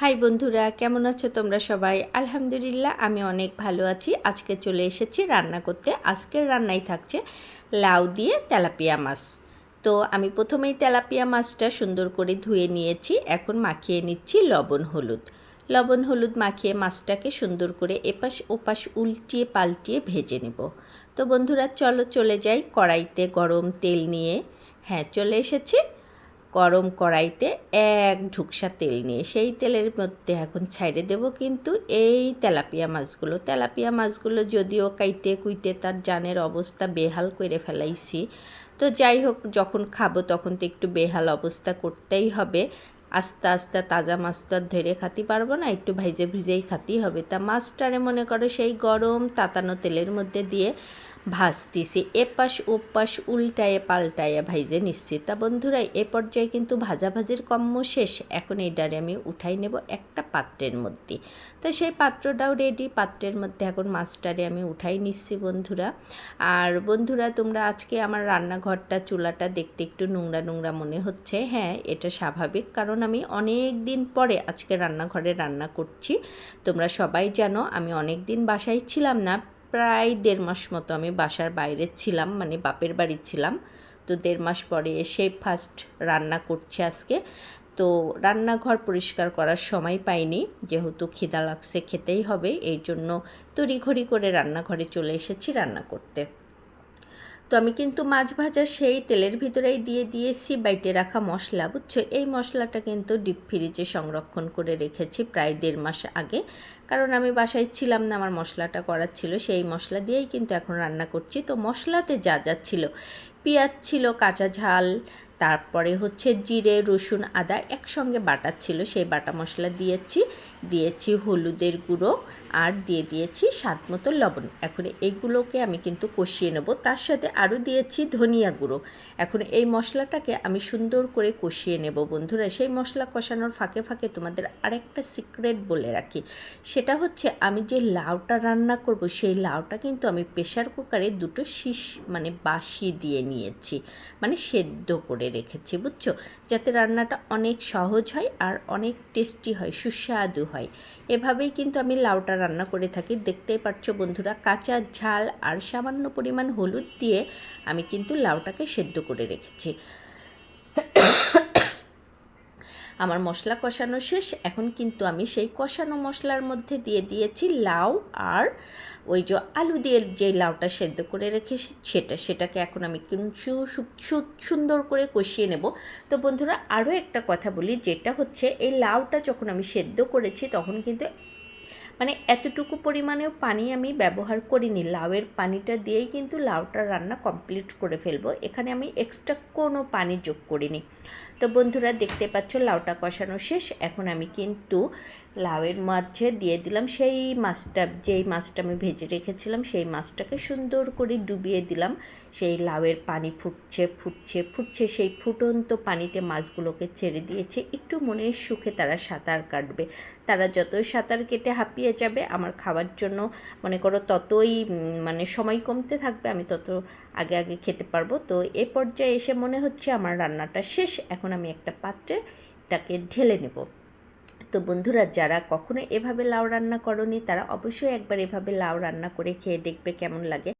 High বন্ধুরা, কেমন আছো তোমরা সবাই? আলহামদুলিল্লাহ, আমি অনেক ভালো আছি। আজকে চলে এসেছি রান্না করতে। আজকের রান্নাই থাকছে লাউ দিয়ে তেলাপিয়া মাছ। তো আমি প্রথমেই তেলাপিয়া মাছটা সুন্দর করে ধুয়ে নিয়েছি। এখন মাখিয়ে নিচ্ছি লবণ, হলুদ। লবণ, হলুদ মাখিয়ে মাছটাকে সুন্দর করে এপাশ ওপাশ উল্টিয়ে পাল্টিয়ে ভেজে নেব। তো বন্ধুরা, চলো চলে যাই কড়াইতে গরম তেল নিয়ে। হ্যাঁ চলে এসেছি। গরম কড়াইতে এক ঢুকসা তেল নিয়ে, সেই তেলের মধ্যে এখন ছাইড়ে দেব কিন্তু এই তেলাপিয়া মাছগুলো। তেলাপিয়া মাছগুলো যদিও কাইটে কুইটে তার জানের অবস্থা বেহাল করে ফেলাইছি। তো যাই হোক, যখন খাব তখন তো একটু বেহাল অবস্থা করতেই হবে। আস্তে আস্তে তাজা মাছ তো আর ধরে খাতে পারব না, একটু ভাইজে ভিজেই খাতেই হবে। তা মাছটারে মনে করো সেই গরম তাতানো তেলের মধ্যে দিয়ে ভাজতেছি এপাশ ওপাশ উল্টায়ে পাল্টায়ে ভাইজে নিচ্ছি তা বন্ধুরা, এ পর্যায়ে কিন্তু ভাজাভাজির কম্ম শেষ। এখন এই ডারে আমি উঠাই নেব একটা পাত্রের মধ্যে। তো সেই পাত্রটাও রেডি পাত্রের মধ্যে এখন মাছটারে আমি উঠাই নিচ্ছি বন্ধুরা। আর বন্ধুরা, তোমরা আজকে আমার রান্নাঘরটা, চুলাটা দেখতে একটু নোংরা নোংরা মনে হচ্ছে। হ্যাঁ এটা স্বাভাবিক, কারণ আমি অনেক দিন পরে আজকে রান্নাঘরে রান্না করছি। তোমরা সবাই জানো, আমি অনেক দিন বাসায় ছিলাম না। প্রায় দেড় মাস মতো আমি বাসার বাইরে ছিলাম মানে বাপের বাড়ি ছিলাম। তো দেড় মাস পরে এসে ফার্স্ট রান্না করছি আজকে। তো রান্নাঘর পরিষ্কার করার সময় পাইনি, যেহেতু খিদা লাগছে, খেতেই হবে। এই জন্য তড়িঘড়ি করে রান্নাঘরে চলে এসেছি রান্না করতে। তো আমি কিন্তু মাছ ভাজা সেই তেলের ভিতরেই দিয়ে দিয়েছি বাইটে রাখা মশলা, বুঝছ? এই মশলাটা কিন্তু ডিপ ফ্রিজে সংরক্ষণ করে রেখেছি প্রায় দেড় মাস আগে। কারণ আমি বাসায় ছিলাম না, আমার মশলাটা করার ছিল, সেই মশলা দিয়েই কিন্তু এখন রান্না করছি। তো মশলাতে যা যা ছিল, পেঁয়াজ ছিল, কাঁচা ঝাল তারপরে হচ্ছে জিরে, রসুন, আদা একসঙ্গে বাটা ছিল, সেই বাটা মশলা দিয়েছি। দিয়েছি হলুদের গুঁড়ো আর দিয়ে দিয়েছি স্বাদ মতো লবণ। এখন এইগুলোকে আমি কিন্তু কষিয়ে নেব। তার সাথে আরও দিয়েছি ধনিয়া গুঁড়ো। এখন এই মশলাটাকে আমি সুন্দর করে কষিয়ে নেব বন্ধুরা। সেই মশলা কষানোর ফাঁকে ফাঁকে তোমাদের আরেকটা সিক্রেট বলে রাখি। সেটা হচ্ছে আমি যে লাউটা রান্না করব, সেই লাউটা কিন্তু আমি প্রেশার কুকারে দুটো শীষ মানে বাসি দিয়ে নিয়েছি। মানে সেদ্ধ করে রেখেছি, বুঝছ? যাতে রান্নাটা অনেক সহজ হয় আর অনেক টেস্টি হয়, সুস্বাদু হয়। এভাবেই কিন্তু আমি লাউটা রান্না করে থাকি। দেখতেই পাচ্ছ বন্ধুরা, কাঁচা ঝাল আর সামান্য পরিমাণ হলুদ দিয়ে আমি কিন্তু লাউটাকে সেদ্ধ করে রেখেছি। আমার মশলা কষানো শেষ। এখন কিন্তু আমি সেই কষানো মশলার মধ্যে দিয়ে দিয়েছি লাউ আর ওই যে আলু দিয়ে যে লাউটা সেদ্ধ করে রেখেছি সেটা, সেটাকে এখন আমি কিন্তু সুন্দর করে কষিয়ে নেব। তো বন্ধুরা, আরও একটা কথা বলি, যেটা হচ্ছে এই লাউটা যখন আমি সেদ্ধ করেছি তখন কিন্তু মানে এতটুকু পরিমাণেও পানি আমি ব্যবহার করিনি। লাউয়ের পানিটা দিয়েই কিন্তু লাউটা রান্না কমপ্লিট করে ফেলব। এখানে আমি এক্সট্রা কোনো পানি যোগ করিনি। তো বন্ধুরা, দেখতে পাচ্ছ লাউটা কষানো শেষ। এখন আমি কিন্তু লাউয়ের মাঝে দিয়ে দিলাম সেই মাছটা, যেই মাছটা আমি ভেজে রেখেছিলাম সেই মাছটাকে সুন্দর করে ডুবিয়ে দিলাম। সেই লাউয়ের পানি ফুটছে ফুটছে ফুটছে। সেই ফুটন্ত পানিতে মাছগুলোকে ছেড়ে দিয়েছে। একটু মনের সুখে তারা সাঁতার কাটবে। তারা যতই সাঁতার কেটে হাঁপিয়ে যাবে। আমার খাওয়ার জন্য মনে করো ততই মানে সময় কমতে থাকবে, আমি তত আগে আগে খেতে পারব। তো এ পর্যায়ে এসে মনে হচ্ছে আমার রান্নাটা শেষ, এখন আমি একটা পাত্রে এটাকে ঢেলে নেব। তো বন্ধুরা, যারা কখনো এভাবে লাউ রান্না করনি, তারা অবশ্যই একবার এভাবে লাউ রান্না করে খেয়ে দেখবে কেমন লাগে।